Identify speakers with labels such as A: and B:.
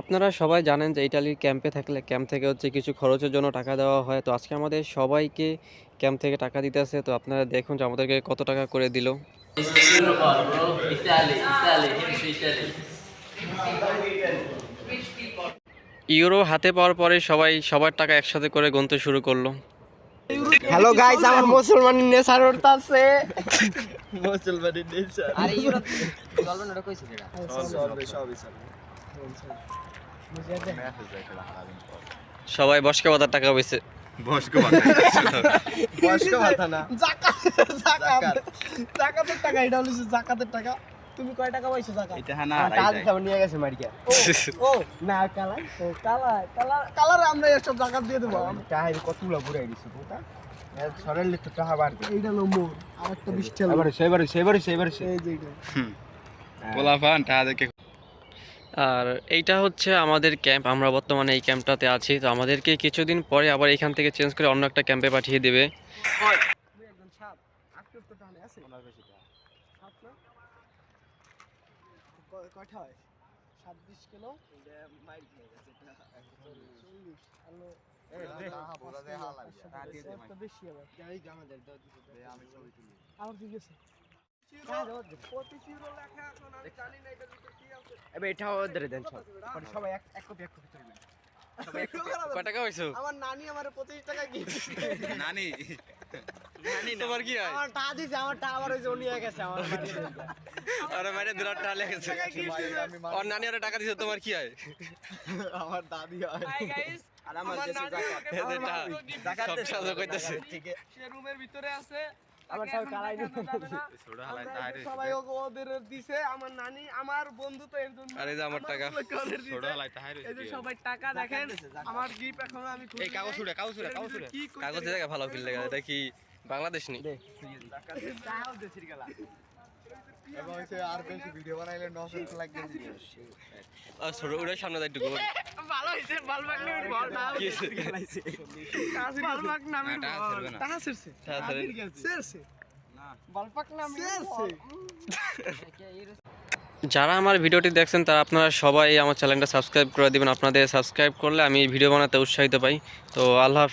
A: আপনারা সবাই জানেন যে ইটালির ক্যাম্পে থাকলে ক্যাম্প থেকে হচ্ছে কিছু খরচের জন্য টাকা দেওয়া হয়। তো আজকে আমাদের সবাইকে ক্যাম্প থেকে টাকা দিতে দিতেছে তো আপনারা দেখুন যে আমাদেরকে কত টাকা করে দিল. ইউরো হাতে পাওয়ার পরে সবাই সবার টাকা একসাথে করে গুনতে শুরু করল।
B: হ্যালো গাইস আমার মুসলমান নেশার উঠতাছে
C: মুসলমানের নেশা।
D: আরে ইউরো চলবে না ওটা কইছে যেটা
C: সবই। সবই
A: বসকে বাতার টাকা পেয়েছে
C: বয়স্ক ভাতা না।
B: জাকাত জাকাত।
C: জাকাত।
B: জাকাতের টাকা এটা হলো যে জাকাতের টাকা। তুমি কয় টাকা পাইছো জাকাত?
C: এটা হ্যাঁ না
B: আমার কাজ হিসাবে নিয়ে গেছে মারিকা ও না কালা ও কালা কালা কালার আমরা এসব জাকাত দিয়ে দেবো।
C: টাহাই কতগুলো ঘুরাই দিছি কোটা সরেল লিখতে টাহা বার
B: এইটা মোর
C: এবারে সেবারে সেবারে সেবারে
B: এই যে এটা।
C: পোলাপান টাহা দেখে
A: আর এইটা হচ্ছে আমাদের ক্যাম্প আমরা বর্তমানে এই ক্যাম্পটাতে আছি। তো আমাদেরকে কিছুদিন পরে আবার এখান থেকে চেঞ্জ করে অন্য একটা ক্যাম্পে পাঠিয়ে দেবে।
B: হয় আমার ঠিক আছে পঁচিশ ইউরো লেখা এখন আমি জানি না এটার ভিতরে কি আছে
C: এবে এটাও ধরে দেন সব সবাই এক এক কপি। এক কপি
A: কয় টাকা হয়েছে
B: আমার নানি আমার পঁচিশ টাকা গিফট
C: নানি?
A: তোমার কি হয়?
B: আমার টা দিছে আমার টা আবার উনি গেছে আমার নানি
A: আরে দুরাট টাকা লেগেছে আর নানি আরে টাকা দিছে তোমার কি হয়?
C: আমার দাদি হয়।
B: আর আমার
C: দেশে জাকাত।
A: টাকা সব সাজা কইতেছে।
B: সে রুমের ভিতরে আছে আমার সব কালাই সবাই ওদের দিছে আমার নানি আমার বন্ধু তো এর জন্য।
A: আর যে আমার টাকা।
B: কলের দিছে। এই যে সবাই টাকা দেখেন আমার গিফট এখনও আমি
C: এই কাগজ
B: নাই।
C: কাগজ ছুড়ে কাগজ ছুড়ে।
B: কি
A: জায়গা ভালো ফিল লাগে এটা বাংলাদেশ নি?
C: টাকাও দেশির গেলা এবং সে আর বেশি ভিডিও বানাইলে 900 লাগবে।
A: আর ছোট ওটার সামনে যাই একটু গোল
B: ভালো হইছে বালবাগ নামের বল। না
A: কি
B: বালবাগ নামের বল।
C: ছেড়বে না।
B: টাকা ছেড়ছে।
A: টাকা ছেড়ে-
B: নামের বল।
A: যারা আমার ভিডিওটি দেখছেন তারা আপনারা সবাই আমার চ্যানেলটা সাবস্ক্রাইব করে দিবেন। আপনাদের সাবস্ক্রাইব করলে আমি ভিডিও বানাতে উৎসাহিত পাই। তো আল্লাহ।